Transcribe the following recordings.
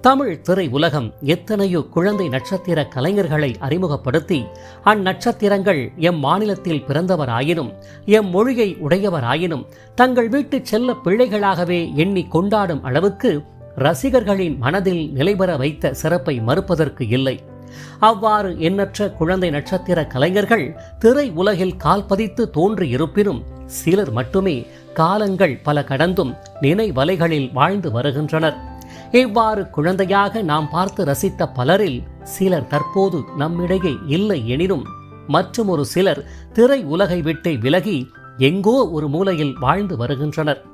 தமிழ் திரை உலகம் எத்தனையோ குழந்தை நட்சத்திர கலைஞர்களை அறிமுகப்படுத்தி அந்நட்சத்திரங்கள் எம் மாநிலத்தில் பிறந்தவராயினும் எம் மொழியை உடையவராயினும் தங்கள் வீட்டு செல்ல பிள்ளைகளாகவே எண்ணி கொண்டாடும் அளவுக்கு ரசிகர்களின் மனதில் நிலைபெற வைத்த சிறப்பை மறுப்பதற்கு இல்லை. அவ்வாறு எண்ணற்ற குழந்தை நட்சத்திர கலைஞர்கள் திரை உலகில் கால்பதித்து தோன்றியிருப்பினும் சிலர் மட்டுமே காலங்கள் பல கடந்தும் நினைவலைகளில் வாழ்ந்து வருகின்றனர். இவ்வாறு குழந்தையாக நாம் பார்த்து ரசித்த பலரில் சிலர் தற்போது நம்மிடையே இல்லை எனினும் மற்றும் ஒரு சிலர் திரை உலகை விட்டு விலகி எங்கோ ஒரு மூலையில் வாழ்ந்து வருகின்றனர்.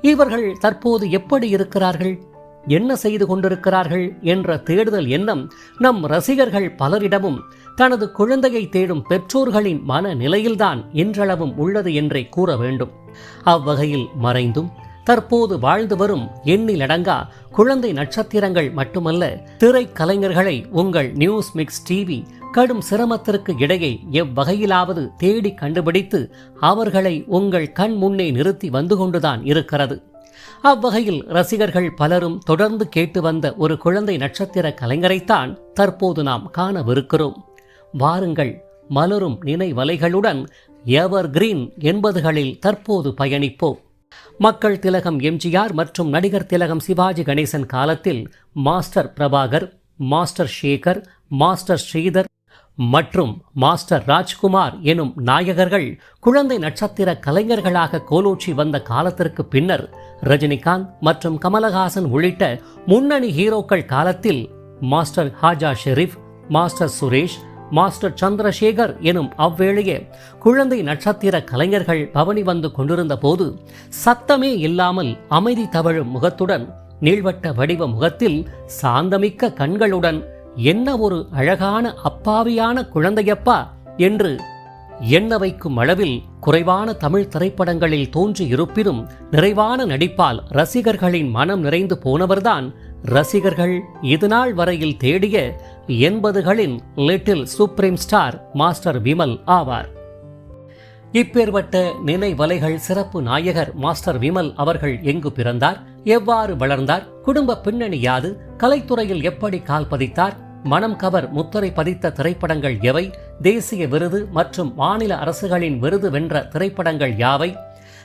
இவர்கள் தற்போது எப்படி இருக்கிறார்கள்? என்ன செய்து கொண்டிருக்கிறார்கள்? என்ற தேடுதல் எண்ணம் நம் ரசிகர்கள் பலரிடமும் தனது குழந்தையை தேடும் பெற்றோர்களின் மன நிலையில்தான் இன்றளவும் உள்ளது என்றே கூற வேண்டும். அவ்வகையில் மறைந்தும் தற்போது வாழ்ந்து வரும் எண்ணிலடங்கா குழந்தை நட்சத்திரங்கள் மட்டுமல்ல திரைக்கலைஞர்களை உங்கள் நியூஸ் மிக்ஸ் டிவி கடும் சிரமத்திற்கு இடையே எவ்வகையிலாவது தேடி கண்டுபிடித்து அவர்களை உங்கள் கண் முன்னே நிறுத்தி வந்து கொண்டுதான் இருக்கிறது. அவ்வகையில் ரசிகர்கள் பலரும் தொடர்ந்து கேட்டு வந்த ஒரு குழந்தை நட்சத்திர கலைஞரைத்தான் தற்போது நாம் காணவிருக்கிறோம். வாருங்கள் மலரும் நினைவலைகளுடன் எவர் கிரீன் என்பதுகளில் தற்போது பயணிப்போம். மக்கள் திலகம் எம்ஜிஆர் மற்றும் நடிகர் திலகம் சிவாஜி கணேசன் காலத்தில் master Prabhakar master Sekhar master Sridhar மற்றும் மாஸ்டர் ராஜ்குமார் எனும் நாயகர்கள் குழந்தை நட்சத்திர கலைஞர்களாக கோலோச்சி வந்த காலத்திற்கு பின்னர் ரஜினிகாந்த் மற்றும் கமலஹாசன் உள்ளிட்ட முன்னணி ஹீரோக்கள் காலத்தில் master Haja Sharif master Suresh master Chandrasekhar எனும் அவ்வேளையே குழந்தை நட்சத்திர கலைஞர்கள் பவனி வந்து கொண்டிருந்த போது சத்தமே இல்லாமல் அமைதி தவழும் முகத்துடன் நீள்வட்ட வடிவ முகத்தில் சாந்தமிக்க கண்களுடன் என்ன ஒரு அழகான அப்பாவியான குழந்தையப்பா என்று எண்ண வைக்கும் அளவில் குறைவான தமிழ் திரைப்படங்களில் தோன்றி இருப்பினும் நிறைவான நடிப்பால் ரசிகர்களின் மனம் நிறைந்து போனவர்தான் ரசிகர்கள் இதுநாள் வரையில் தேடிய எண்பதுகளின் little supreme star master Vimal ஆவார். இப்பேற்பட்ட நினைவலைகள் சிறப்பு நாயகர் மாஸ்டர் விமல் அவர்கள் எங்கு பிறந்தார்? எவ்வாறு வளர்ந்தார்? குடும்ப பின்னணி யாது? கலைத்துறையில் எப்படி கால் பதித்தார்? மனம் கவர் முத்திரை பதித்த திரைப்படங்கள் எவை? தேசிய விருது மற்றும் மாநில அரசுகளின் விருது வென்ற திரைப்படங்கள் யாவை?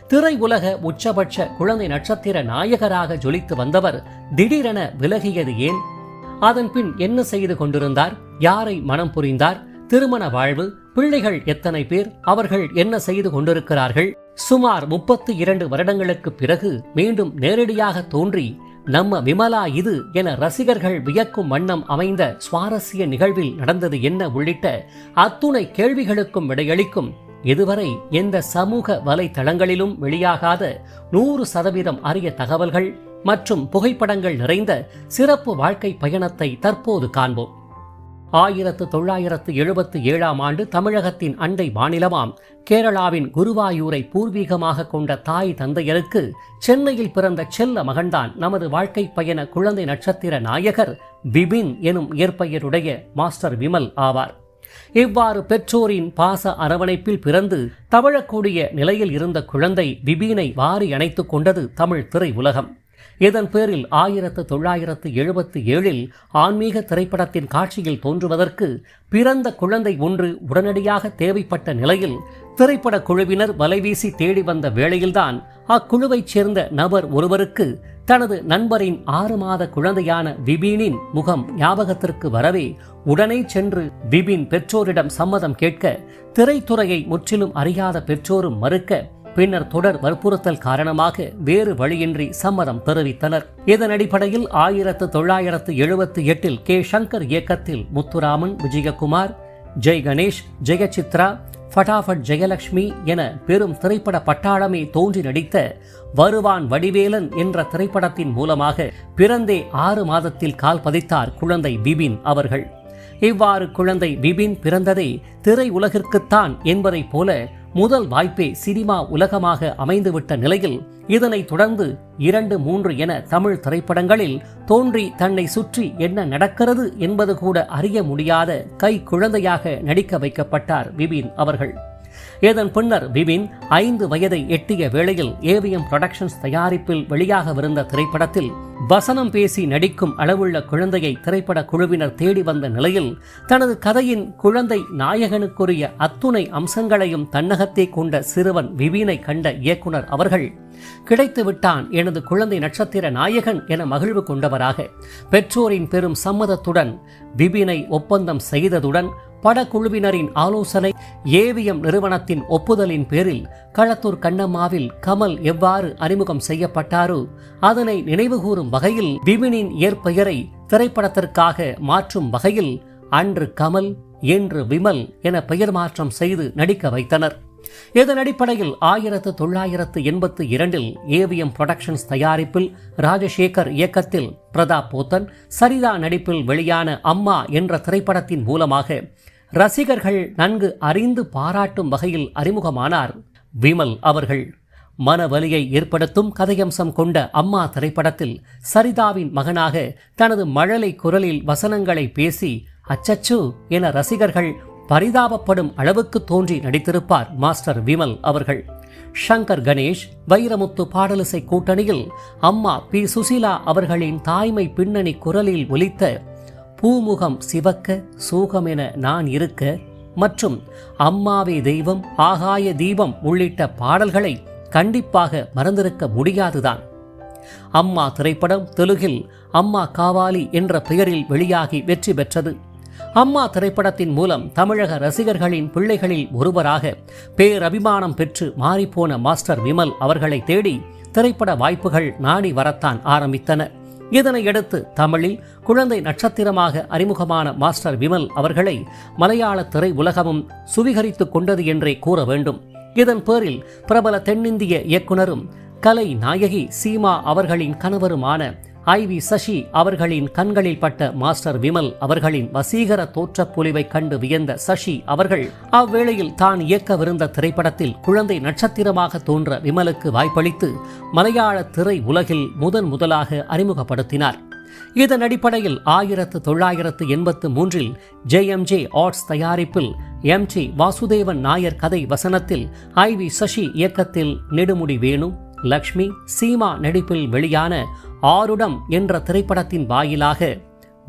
திரை உலக உச்சபட்ச குழந்தை நட்சத்திர நாயகராக ஜொலித்து வந்தவர் திடீரென விலகியது ஏன்? அதன் பின் என்ன செய்து கொண்டிருந்தார்? யாரை மனம் புரிந்தார்? திருமண வாழ்வு பிள்ளைகள் எத்தனை பேர்? அவர்கள் என்ன செய்து கொண்டிருக்கிறார்கள்? சுமார் முப்பத்தி இரண்டு வருடங்களுக்கு பிறகு மீண்டும் நேரடியாக தோன்றி நம்ம விமலா இது என ரசிகர்கள் வியக்கும் வண்ணம் அமைந்த சுவாரஸ்ய நிகழ்வில் நடந்தது என்ன உள்ளிட்ட அத்துணை கேள்விகளுக்கும் விடையளிக்கும் இதுவரை எந்த சமூக வலைதளங்களிலும் வெளியாகாத நூறு சதவீதம் அரிய தகவல்கள் மற்றும் புகைப்படங்கள் நிறைந்த சிறப்பு வாழ்க்கை பயணத்தை தற்போது காண்போம். ஆயிரத்து தொள்ளாயிரத்து எழுபத்து ஏழாம் ஆண்டு தமிழகத்தின் அண்டை மாநிலமாம் கேரளாவின் குருவாயூரை பூர்வீகமாக கொண்ட தாய் தந்தையருக்கு சென்னையில் பிறந்த செல்ல மகன்தான் நமது வாழ்க்கை பயண குழந்தை நட்சத்திர நாயகர் பிபின் எனும் இயற்பெயருடைய மாஸ்டர் விமல் ஆவார். இவ்வாறு பெற்றோரின் பாச அரவணைப்பில் பிறந்து தவழக்கூடிய நிலையில் இருந்த குழந்தை விபீனை வாரி அணைத்துக் கொண்டது தமிழ் திரை உலகம் இதன் பேரில் ஆயிரத்து தொள்ளாயிரத்து எழுபத்தி ஏழில் ஆன்மீக திரைப்படத்தின் காட்சியில் தோன்றுவதற்கு பிறந்த குழந்தை ஒன்று உடனடியாக தேவைப்பட்ட நிலையில் திரைப்பட குழுவினர் வலைவீசி தேடி வந்த வேளையில்தான் அக்குழுவைச் சேர்ந்த நபர் ஒருவருக்கு தனது நண்பரின் ஆறு மாத குழந்தையான விபீனின் முகம் ஞாபகத்திற்கு வரவே உடனே சென்று விபின் பெற்றோரிடம் சம்மதம் கேட்க திரைத்துறையை முற்றிலும் அறியாத பெற்றோரும் மறுக்க பின்னர் தொடர் வற்புறுத்தல் காரணமாக வேறு வழியின்றி சம்மதம் தெரிவித்தனர். இதன் அடிப்படையில் ஆயிரத்து தொள்ளாயிரத்து எழுபத்தி எட்டில் கே. சங்கர் இயக்கத்தில் முத்துராமன் விஜயகுமார் ஜெய் கணேஷ் ஜெயசித்ரா ஃபட்டாஃபட் ஜெயலட்சுமி என பெரும் திரைப்பட பட்டாளமே தோன்றி நடித்த வருவான் வடிவேலன் என்ற திரைப்படத்தின் மூலமாக பிறந்தே ஆறு மாதத்தில் கால் பதித்தார் குழந்தை பிபின் அவர்கள். இவ்வாறு குழந்தை பிபின் பிறந்ததே திரை உலகிற்குத்தான் என்பதைப் போல முதல் வாய்ப்பே சினிமா உலகமாக அமைந்துவிட்ட நிலையில் இதனைத் தொடர்ந்து இரண்டு மூன்று என தமிழ் திரைப்படங்களில் தோன்றி தன்னை சுற்றி என்ன நடக்கிறது என்பது கூட அறிய முடியாத கை குழந்தையாக நடிக்க வைக்கப்பட்டார் விபின் அவர்கள். இதன் பின்னர் பிபின் ஐந்து வயதை எட்டிய வேளையில் ஏவிஎம் புரொடக்ஷன்ஸ் தயாரிப்பில் வெளியாகவிருந்த திரைப்படத்தில் வசனம் பேசி நடிக்கும் அளவுள்ள குழந்தையை திரைப்பட குழுவினர் தேடி வந்த நிலையில் தனது கதையின் குழந்தை நாயகனுக்குரிய அத்துணை அம்சங்களையும் தன்னகத்தே கொண்ட சிறுவன் விபீனை கண்ட இயக்குனர் அவர்கள் கிடைத்து விட்டான் எனது குழந்தை நட்சத்திர நாயகன் என மகிழ்வு கொண்டவராக பெற்றோரின் பெரும் சம்மதத்துடன் விபினை ஒப்பந்தம் செய்ததுடன் படக்குழுவினரின் ஆலோசனை ஏவிஎம் நிறுவனத்தின் ஒப்புதலின் பேரில் களத்தூர் கண்ணம்மாவில் கமல் எவ்வாறு அறிமுகம் செய்யப்பட்டாரோ அதனை நினைவுகூரும் வகையில் விமினின் இயற்பெயரை திரைப்படத்திற்காக மாற்றும் வகையில் அன்று கமல் என்று விமல் என பெயர் மாற்றம் செய்து நடிக்க வைத்தனர். இதன் அடிப்படையில் ஆயிரத்து தொள்ளாயிரத்து எண்பத்து இரண்டில் ஏவிஎம் புரொடக்ஷன்ஸ் தயாரிப்பில் ராஜசேகர் இயக்கத்தில் பிரதாப் போத்தன் சரிதா நடிப்பில் வெளியான அம்மா என்ற திரைப்படத்தின் மூலமாக ரசிகர்கள் நன்கு அறிந்து பாராட்டும் வகையில் அறிமுகமானார் விமல் அவர்கள். மனவலியை ஏற்படுத்தும் கதையம்சம் கொண்ட அம்மா திரைப்படத்தில் சரிதாவின் மகனாக தனது மழலை குரலில் வசனங்களை பேசி அச்சச்சு என ரசிகர்கள் பரிதாபப்படும் அளவுக்கு தோன்றி நடித்திருப்பார் மாஸ்டர் விமல் அவர்கள். ஷங்கர் கணேஷ் வைரமுத்து பாடலிசை கூட்டணியில் அம்மா பி. சுசீலா அவர்களின் தாய்மை பின்னணி குரலில் ஒலித்த பூமுகம் சிவக்க சூகமென நான் இருக்க மற்றும் அம்மாவே தெய்வம் ஆகாய தீபம் உள்ளிட்ட பாடல்களை கண்டிப்பாக மறந்திருக்க முடியாதுதான். அம்மா திரைப்படம் தெலுகில் அம்மா காவாலி என்ற பெயரில் வெளியாகி வெற்றி பெற்றது. அம்மா திரைப்படத்தின் மூலம் தமிழக ரசிகர்களின் பிள்ளைகளில் ஒருவராக பேரபிமானம் பெற்று மாறிப்போன மாஸ்டர் விமல் அவர்களை தேடி திரைப்பட வாய்ப்புகள் நாடி வரத்தான் ஆரம்பித்தன. இதனையடுத்து தமிழில் குழந்தை நட்சத்திரமாக அறிமுகமான மாஸ்டர் விமல் அவர்களை மலையாள திரை உலகமும் சுவீகரித்துக் கொண்டது என்றே கூற வேண்டும். இதன் பேரில் பிரபல தென்னிந்திய இயக்குனரும் கலை நாயகி சீமா அவர்களின் கணவருமான ஐ வி சசி அவர்களின் கண்களில் பட்ட மாஸ்டர் விமல் அவர்களின் வசீகர தோற்றப் பொலிவை கண்டு வியந்த சசி அவர்கள் அவ்வேளையில் தான் இயக்கவிருந்த திரைப்படத்தில் குழந்தை நட்சத்திரமாக தோன்ற விமலுக்கு வாய்ப்பளித்து மலையாள திரை உலகில் முதன் முதலாக அறிமுகப்படுத்தினார். இதன் அடிப்படையில் ஆயிரத்து தொள்ளாயிரத்து எண்பத்து மூன்றில் ஜே எம் ஜே ஆர்ட்ஸ் தயாரிப்பில் எம் டி வாசுதேவன் நாயர் கதை வசனத்தில் ஐ வி சசி இயக்கத்தில் நெடுமுடி வேணு லக்ஷ்மி சீமா நடிப்பில் வெளியான ஆருடம் என்ற திரைப்படத்தின் வாயிலாக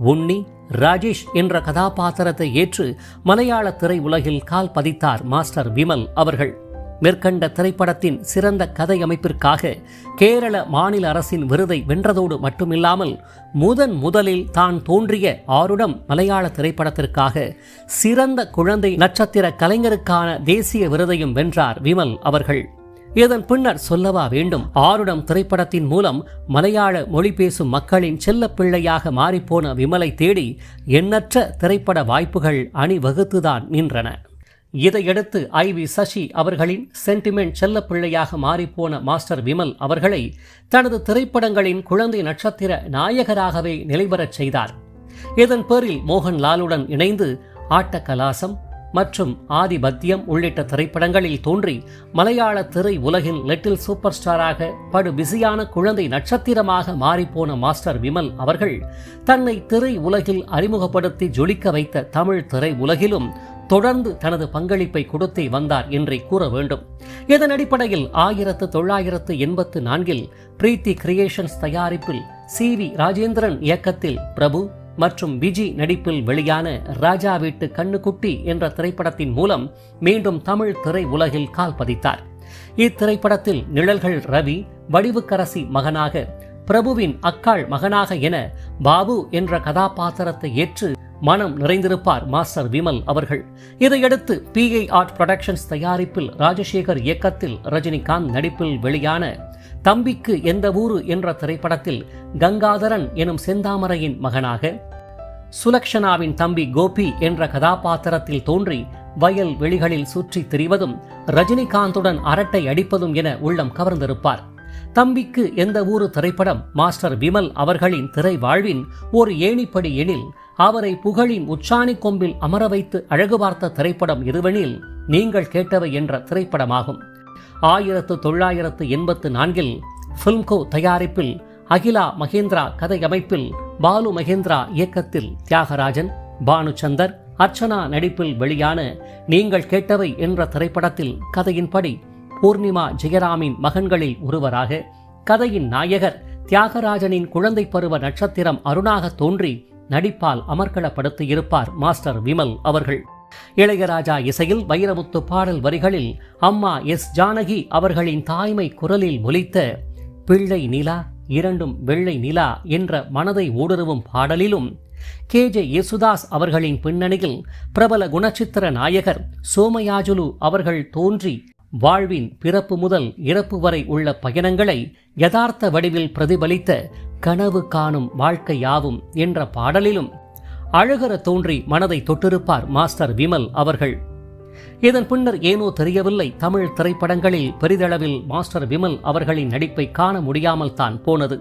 உன்னி ராஜேஷ் என்ற கதாபாத்திரத்தை ஏற்று மலையாள திரை உலகில் கால் பதித்தார் மாஸ்டர் விமல் அவர்கள். மேற்கண்ட திரைப்படத்தின் சிறந்த கதை அமைப்பிற்காக கேரள மாநில அரசின் விருதை வென்றதோடு மட்டுமில்லாமல் முதன் முதலில் தான் தோன்றிய ஆருடம் மலையாள திரைப்படத்திற்காக சிறந்த குழந்தை நட்சத்திர கலைஞருக்கான தேசிய விருதையும் வென்றார் விமல் அவர்கள். இதன் பின்னர் சொல்லவா வேண்டும்? ஆருடம் திரைப்படத்தின் மூலம் மலையாள மொழி பேசும் மக்களின் செல்ல பிள்ளையாக மாறிப்போன விமலை தேடி எண்ணற்ற திரைப்பட வாய்ப்புகள் அணிவகுத்துதான் நின்றன. இதையடுத்து ஐ வி சசி அவர்களின் சென்டிமெண்ட் செல்லப்பிள்ளையாக மாறிப்போன மாஸ்டர் விமல் அவர்களை தனது திரைப்படங்களின் குழந்தை நட்சத்திர நாயகராகவே நிலைபெறச் செய்தார். இதன் பேரில் மோகன்லாலுடன் இணைந்து ஆட்டக்கலாசம் மற்றும் ஆதிபத்தியம் உள்ளிட்ட திரைப்படங்களில் தோன்றி மலையாள திரை உலகில் லிட்டில் சூப்பர் ஸ்டாராக படு பிஸியான குழந்தை நட்சத்திரமாக மாறிப்போன மாஸ்டர் விமல் அவர்கள் தன்னை திரை உலகில் அறிமுகப்படுத்தி ஜொலிக்க வைத்த தமிழ் திரை உலகிலும் தொடர்ந்து தனது பங்களிப்பை கொடுத்தே வந்தார் என்றே கூற வேண்டும். இதன் அடிப்படையில் ஆயிரத்து தொள்ளாயிரத்து எண்பத்து நான்கில் பிரீத்தி கிரியேஷன்ஸ் தயாரிப்பில் சி வி ராஜேந்திரன் இயக்கத்தில் பிரபு மற்றும் விஜி நடிப்பில் வெளியான ராஜா வீட்டு கண்ணுக்குட்டி என்ற திரைப்படத்தின் மூலம் மீண்டும் தமிழ் திரை உலகில் கால் பதித்தார். இத்திரைப்படத்தில் நிழல்கள் ரவி வடிவுக்கரசி மகனாக பிரபுவின் அக்காள் மகனாக என பாபு என்ற கதாபாத்திரத்தை ஏற்று மனம் நிறைந்திருப்பார் மாஸ்டர் விமல் அவர்கள். இதையடுத்து பிஐ ஆர்ட் புரொடக்ஷன்ஸ் தயாரிப்பில் ராஜசேகர் இயக்கத்தில் ரஜினிகாந்த் நடிப்பில் வெளியான தம்பிக்கு எந்த ஊரு என்ற திரைப்படத்தில் கங்காதரன் எனும் செந்தாமரையின் மகனாக சுலக்ஷனாவின் தம்பி கோபி என்ற கதாபாத்திரத்தில் தோன்றி வயல் வெளிகளில் சுற்றித் திரிவதும் ரஜினிகாந்துடன் அரட்டை அடிப்பதும் என உள்ளம் கவர்ந்திருப்பார். தம்பிக்கு எந்த ஊரு திரைப்படம் மாஸ்டர் விமல் அவர்களின் திரை வாழ்வின் ஒரு ஏணிப்படி எனில் அவரை புகழின் உச்சாணி கொம்பில் அமர வைத்து அழகு பார்த்த திரைப்படம் இருவனில் நீங்கள் கேட்டவை என்ற திரைப்படமாகும். ஆயிரத்து தொள்ளாயிரத்து எண்பத்து நான்கில் ஃபில்ம்கோ தயாரிப்பில் அகிலா மகேந்திரா கதையமைப்பில் பாலு மகேந்திரா இயக்கத்தில் தியாகராஜன் பானுச்சந்தர் அர்ச்சனா நடிப்பில் வெளியான நீங்கள் கேட்டவை என்ற திரைப்படத்தில் கதையின்படி பூர்ணிமா ஜெயராமின் மகன்களில் ஒருவராக கதையின் நாயகர் தியாகராஜனின் குழந்தை பருவ நட்சத்திரம் அருணாக தோன்றி நடிப்பால் அமர்க்களப்படுத்தியிருப்பார் மாஸ்டர் விமல் அவர்கள். இளையராஜா இசையில் வைரமுத்து பாடல் வரிகளில் அம்மா எஸ் ஜானகி அவர்களின் தாய்மை குரலில் ஒலித்த பிள்ளை நிலா இரண்டும் வெள்ளை நிலா என்ற மனதை ஊடுருவும் பாடலிலும் கே ஜே யேசுதாஸ் அவர்களின் பின்னணியில் பிரபல குணச்சித்திர நாயகர் சோமயாஜுலு அவர்கள் தோன்றி வாழ்வின் பிறப்பு முதல் இறப்பு வரை உள்ள பயணங்களை யதார்த்த வடிவில் பிரதிபலித்த கனவு காணும் வாழ்க்கையாவும் என்ற பாடலிலும் அழகர தோன்றி மனதை தொட்டிருப்பார் மாஸ்டர் விமல் அவர்கள். இதன் பின்னர் ஏனோ தெரியவில்லை தமிழ் திரைப்படங்களில் பெரிதளவில் மாஸ்டர் விமல் அவர்களின் நடிப்பை காண முடியாமல் தான் போனது.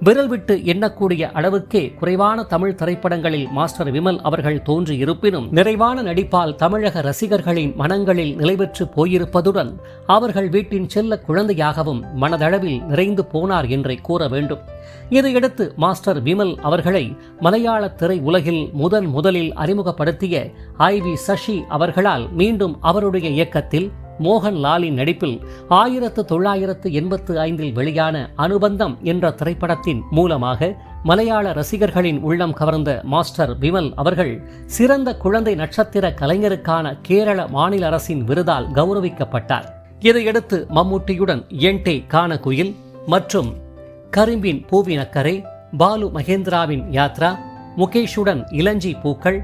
விரல் விட்டு எண்ணக்கூடிய அளவுக்கே குறைவான தமிழ் திரைப்படங்களில் மாஸ்டர் விமல் அவர்கள் தோன்றி இருப்பினும் நிறைவான நடிப்பால் தமிழக ரசிகர்களின் மனங்களில் நிலைபெற்று போயிருப்பதுடன் அவர்கள் வீட்டின் செல்ல குழந்தையாகவும் மனதளவில் நிறைந்து போனார் என்றே கூற வேண்டும். இதையடுத்து மாஸ்டர் விமல் அவர்களை மலையாள திரை உலகில் முதன் முதலில் அறிமுகப்படுத்திய ஐ வி சசி அவர்களால் மீண்டும் அவருடைய இயக்கத்தில் மோகன்லாலின் நடிப்பில் ஆயிரத்து தொள்ளாயிரத்து எண்பத்து ஐந்தில் வெளியான அனுபந்தம் என்ற திரைப்படத்தின் மூலமாக மலையாள ரசிகர்களின் உள்ளம் கவர்ந்த மாஸ்டர் விமல் அவர்கள் சிறந்த குழந்தை நட்சத்திர கலைஞருக்கான கேரள மாநில அரசின் விருதால் கௌரவிக்கப்பட்டார். இதையடுத்து மம்முட்டியுடன் என்டே கானகுயில் மற்றும் கரிம்பின் பூவினக்கரை பாலு மகேந்திராவின் யாத்ரா முகேஷுடன் இளஞ்சி பூக்கள்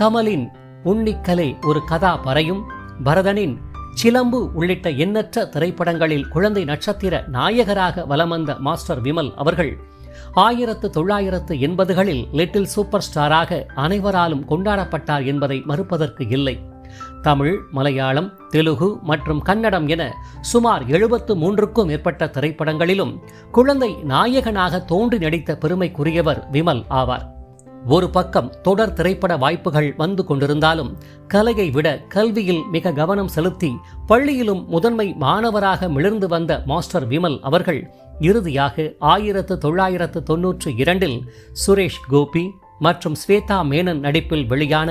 கமலின் உன்னிக்கலை ஒரு கதா பறையும் பரதனின் சிலம்பு உள்ளிட்ட எண்ணற்ற திரைப்படங்களில் குழந்தை நட்சத்திர நாயகராக வலம் வந்த மாஸ்டர் விமல் அவர்கள் ஆயிரத்து தொள்ளாயிரத்து எண்பதுகளில் லிட்டில் சூப்பர் ஸ்டாராக அனைவராலும் கொண்டாடப்பட்டார் என்பதை மறுப்பதற்கு இல்லை. தமிழ் மலையாளம் தெலுகு மற்றும் கன்னடம் என சுமார் எழுபத்து மூன்றுக்கும் மேற்பட்ட திரைப்படங்களிலும் குழந்தை நாயகனாக தோன்றி நடித்த பெருமைக்குரியவர் விமல் ஆவார். ஒரு பக்கம் தொடர் திரைப்பட வாய்ப்புகள் வந்து கொண்டிருந்தாலும் கலையை விட கல்வியில் மிக கவனம் செலுத்தி பள்ளியிலும் முதன்மை மாணவராக மிளர்ந்து வந்த மாஸ்டர் விமல் அவர்கள் இறுதியாக ஆயிரத்து தொள்ளாயிரத்து தொன்னூற்றி இரண்டில் சுரேஷ் கோபி மற்றும் ஸ்வேதா மேனன் நடிப்பில் வெளியான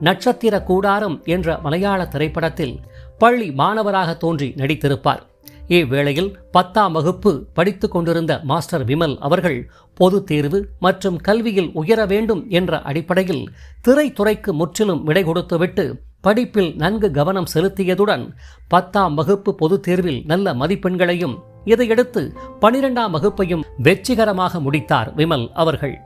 நட்சத்திர கூடாரம் என்ற மலையாள திரைப்படத்தில் பள்ளி மாணவராக தோன்றி நடித்திருப்பார். இவ்வேளையில் பத்தாம் வகுப்பு படித்துக் கொண்டிருந்த மாஸ்டர் விமல் அவர்கள் பொது தேர்வு மற்றும் கல்வியில் உயர வேண்டும் என்ற அடிப்படையில் திரைத்துறைக்கு முற்றிலும் விடை கொடுத்துவிட்டு படிப்பில் நன்கு கவனம் செலுத்தியதுடன் பத்தாம் வகுப்பு பொதுத் தேர்வில் நல்ல மதிப்பெண்களையும் இதையடுத்து பனிரெண்டாம் வகுப்பையும் வெற்றிகரமாக முடித்தார் விமல் அவர்கள்.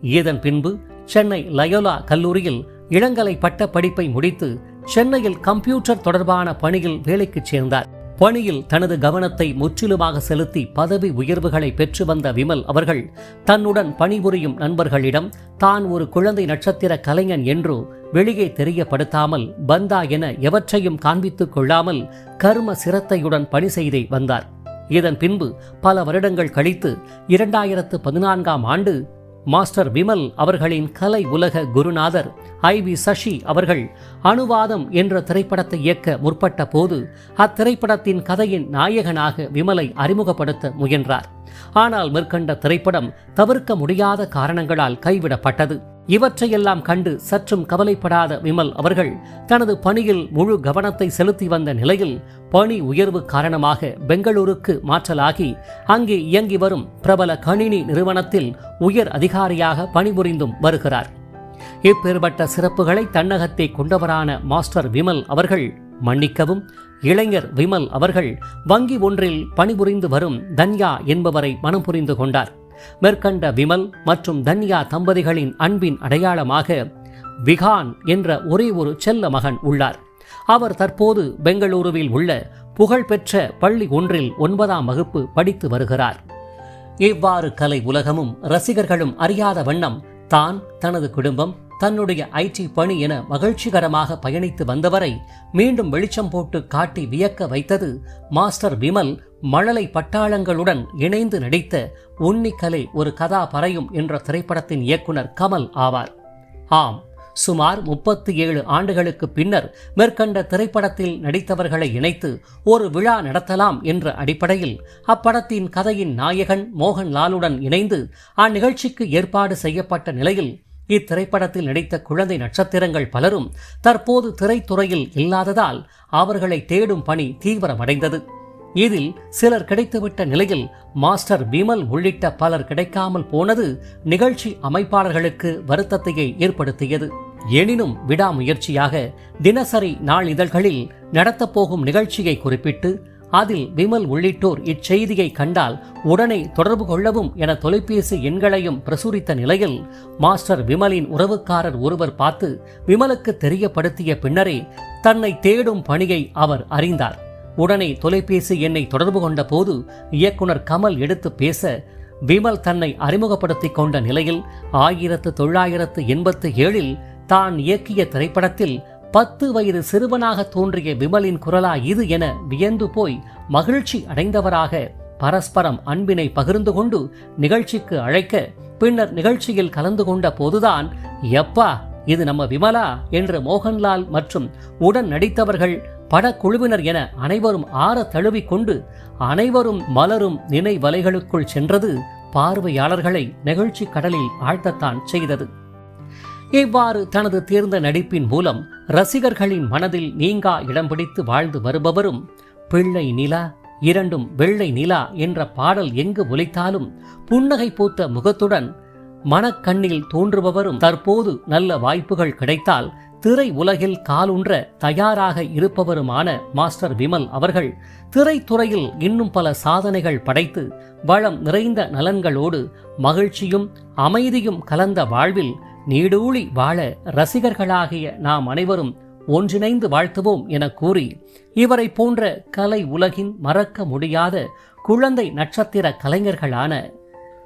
இதன் பின்பு சென்னை லயோலா கல்லூரியில் இளங்கலை பட்ட படிப்பை முடித்து சென்னையில் கம்ப்யூட்டர் தொடர்பான பணியில் வேலைக்குச் சேர்ந்தார். பணியில் தனது கவனத்தை முற்றிலுமாக செலுத்தி பதவி உயர்வுகளை பெற்று வந்த விமல் அவர்கள் தன்னுடன் பணிபுரியும் நண்பர்களிடம் தான் ஒரு குழந்தை நட்சத்திர கலைஞன் என்று வெளியே தெரியப்படுத்தாமல் பந்தா என எவற்றையும் காண்பித்துக் கொள்ளாமல் கர்ம சிரத்தையுடன் பணி செய்தே வந்தார். இதன் பின்பு பல வருடங்கள் கழித்து இரண்டாயிரத்து பதினான்காம் ஆண்டு மாஸ்டர் விமல் அவர்களின் கலை உலக குருநாதர் ஐ வி சசி அவர்கள் அணுவாதம் என்ற திரைப்படத்தை இயக்க முற்பட்ட போது அத்திரைப்படத்தின் கதையின் நாயகனாக விமலை அறிமுகப்படுத்த முயன்றார். ஆனால் மேற்கண்ட திரைப்படம் தவிர்க்க முடியாத காரணங்களால் கைவிடப்பட்டது. இவற்றையெல்லாம் கண்டு சற்றும் கவலைப்படாத விமல் அவர்கள் தனது பணியில் முழு கவனத்தை செலுத்தி வந்த நிலையில் பணி உயர்வு காரணமாக பெங்களூருக்கு மாற்றலாகி அங்கே இயங்கி வரும் பிரபல கணினி நிறுவனத்தில் உயர் அதிகாரியாக பணிபுரிந்தும் வருகிறார். இப்பேற்பட்ட சிறப்புகளை தன்னகத்தை கொண்டவரான மாஸ்டர் விமல் அவர்கள் மன்னிக்கவும் இளைஞர் விமல் அவர்கள் வங்கி ஒன்றில் பணிபுரிந்து வரும் தன்யா என்பவரை மனம் புரிந்து கொண்டார். மேற்கண்ட விமல் மற்றும் தன்யா தம்பதிகளின் அன்பின் அடையாளமாக விகான் என்ற ஒரே ஒரு செல்ல மகன் உள்ளார். அவர் தற்போது பெங்களூருவில் உள்ள புகழ்பெற்ற பள்ளி ஒன்றில் ஒன்பதாம் வகுப்பு படித்து வருகிறார். இவ்வாறு கலை உலகமும் ரசிகர்களும் அறியாத வண்ணம் தான் தனது குடும்பம் தன்னுடைய ஐடி பணி என மகிழ்ச்சிகரமாக பயணித்து வந்தவரை மீண்டும் வெளிச்சம் போட்டு காட்டி வியக்க வைத்தது மாஸ்டர் விமல் மழலை பட்டாளங்களுடன் இணைந்து நடித்த உன்னிக்கலை ஒரு கதா பறையும் என்ற திரைப்படத்தின் இயக்குனர் கமல் ஆவார். ஆம் சுமார் முப்பத்தி ஏழு ஆண்டுகளுக்கு பின்னர் மேற்கண்ட திரைப்படத்தில் நடித்தவர்களை இணைத்து ஒரு விழா நடத்தலாம் என்ற அடிப்படையில் அப்படத்தின் கதையின் நாயகன் மோகன்லாலுடன் இணைந்து அந்நிகழ்ச்சிக்கு ஏற்பாடு செய்யப்பட்ட நிலையில் இத்திரைப்படத்தில் நடித்த குழந்தை நட்சத்திரங்கள் பலரும் தற்போது திரைத்துறையில் இல்லாததால் அவர்களை தேடும் பணி தீவிரமடைந்தது. இதில் சிலர் கிடைத்துவிட்ட நிலையில் மாஸ்டர் விமல் உள்ளிட்ட பலர் கிடைக்காமல் போனது நிகழ்ச்சி அமைப்பாளர்களுக்கு வருத்தத்தையே ஏற்படுத்தியது. எனினும் விடாமுயற்சியாக தினசரி நாளிதழ்களில் நடத்தப்போகும் நிகழ்ச்சியை குறிப்பிட்டு அதில் விமல் உள்ளிட்டோர் இச்செய்தியை கண்டால் உடனே தொடர்பு கொள்ளவும் என தொலைபேசி எண்களையும் பிரசுரித்த நிலையில் மாஸ்டர் விமலின் உறவுக்காரர் ஒருவர் பார்த்து விமலுக்கு தெரியப்படுத்திய பின்னரே தன்னை தேடும் பணியை அவர் அறிந்தார். உடனே தொலைபேசி எண்ணை தொடர்பு கொண்ட போது இயக்குனர் கமல் எடுத்து பேச விமல் தன்னை அறிமுகப்படுத்திக் கொண்ட நிலையில் ஆயிரத்து தொள்ளாயிரத்து எண்பத்து ஏழில் தான் இயக்கிய திரைப்படத்தில் பத்து வயது சிறுவனாக தோன்றிய விமலின் குரலா இது என வியந்து போய் மகிழ்ச்சி அடைந்தவராக பரஸ்பரம் அன்பினை பகிர்ந்து கொண்டு நிகழ்ச்சிக்கு அழைக்க பின்னர் நிகழ்ச்சியில் கலந்து கொண்ட போதுதான் எப்பா இது நம்ம விமலா என்று மோகன்லால் மற்றும் உடன் நடித்தவர்கள் படக்குழுவினர் என அனைவரும் ஆற தழுவிக்கொண்டு அனைவரும் மலரும் நினைவலைகளுக்குள் சென்றது பார்வையாளர்களை நெகிழ்ச்சி கடலில் ஆழ்த்தத்தான் செய்தது. இவ்வாறு தனது தேர்ந்த நடிப்பின் மூலம் ரசிகர்களின் மனதில் நீங்கா இடம் பிடித்து வாழ்ந்து வருபவரும் பிள்ளை நிலா இரண்டும் வெள்ளை நிலா என்ற பாடல் எங்கு ஒலித்தாலும் புன்னகை பூத்த முகத்துடன் மனக்கண்ணில் தோன்றுபவரும் தற்போது நல்ல வாய்ப்புகள் கிடைத்தால் திரை உலகில் காலுன்ற தயாராக இருப்பவருமான மாஸ்டர் விமல் அவர்கள் திரைத்துறையில் இன்னும் பல சாதனைகள் படைத்து வளம் நிறைந்த நலன்களோடு மகிழ்ச்சியும் அமைதியும் கலந்த வாழ்வில் நீடூழி வாழ ரசிகர்களாகிய நாம் அனைவரும் ஒன்றிணைந்து வாழ்த்துவோம் என கூறி இவரை போன்ற கலை உலகின் மறக்க முடியாத குழந்தை நட்சத்திர கலைஞர்களான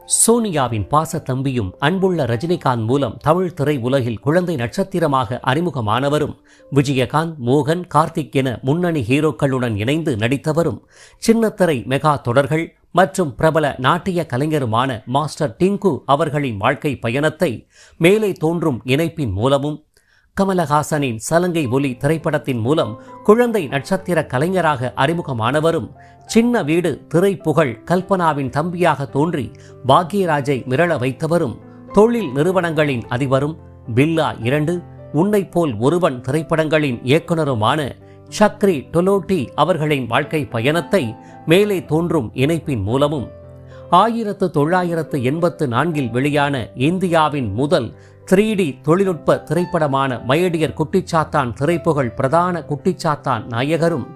சோனியாவின் பாச தம்பியும் அன்புள்ள ரஜினிகாந்த் மூலம் தமிழ் திரை உலகில் குழந்தை நட்சத்திரமாக அறிமுகமானவரும் விஜயகாந்த் மோகன் கார்த்திக் என முன்னணி ஹீரோக்களுடன் இணைந்து நடித்தவரும் சின்னத்திரை மெகா தொடர்கள் மற்றும் பிரபல நாட்டிய கலைஞருமான மாஸ்டர் டிங்கு அவர்களின் வாழ்க்கை பயணத்தை மேலே தோன்றும் இணைப்பின் மூலமும் கமலஹாசனின் சலங்கை ஒலி திரைப்படத்தின் மூலம் குழந்தை நட்சத்திர கலைஞராக அறிமுகமானவரும் சின்ன வீடு திரைப்புகழ் கல்பனாவின் தம்பியாக தோன்றி பாக்யராஜை மிரள வைத்தவரும் தொழில் நிறுவனங்களின் அதிபரும் பில்லா இரண்டு உன்னை போல் ஒருவன் திரைப்படங்களின் இயக்குனருமான சக்ரி டொலோட்டி அவர்களின் வாழ்க்கை பயணத்தை மேலே தோன்றும் இணைப்பின் மூலமும். ஆயிரத்து தொள்ளாயிரத்து எண்பத்து நான்கில் வெளியான இந்தியாவின் முதல் த்ரீ டி தொழில்நுட்ப திரைப்படமான மயடியர் குட்டிச்சாத்தான் திரைப்புகழ் பிரதான குட்டிச்சாத்தான் நாயகரும்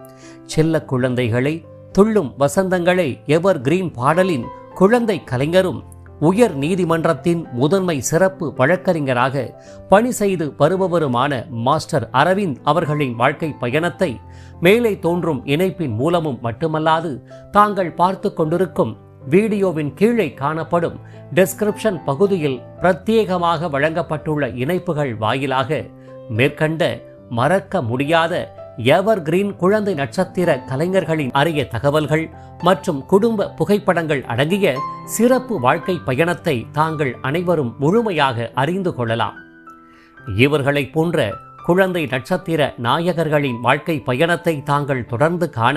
செல்ல குழந்தைகளை துள்ளும் வசந்தங்களை எவர் கிரீன் பாடலின் குழந்தை கலைஞரும் உயர் நீதிமன்றத்தின் முதன்மை சிறப்பு வழக்கறிஞராக பணி செய்து வருபவருமான மாஸ்டர் அரவிந்த் அவர்களின் வாழ்க்கை பயணத்தை மேலே தோன்றும் இணைப்பின் மூலமும் மட்டுமல்லாது தாங்கள் பார்த்து கொண்டிருக்கும் வீடியோவின் கீழே காணப்படும் டெஸ்கிரிப்ஷன் பகுதியில் பிரத்யேகமாக வழங்கப்பட்டுள்ள இணைப்புகள் வாயிலாக மேற்கண்ட மறக்க முடியாத எவர் கிரீன் குழந்தை நட்சத்திர கலைஞர்களின் அரிய தகவல்கள் மற்றும் குடும்ப புகைப்படங்கள் அடங்கிய சிறப்பு வாழ்க்கை பயணத்தை தாங்கள் அனைவரும் முழுமையாக அறிந்து கொள்ளலாம். இவர்களைப் போன்ற குழந்தை நட்சத்திர நாயகர்களின் வாழ்க்கை பயணத்தை தாங்கள் தொடர்ந்து காண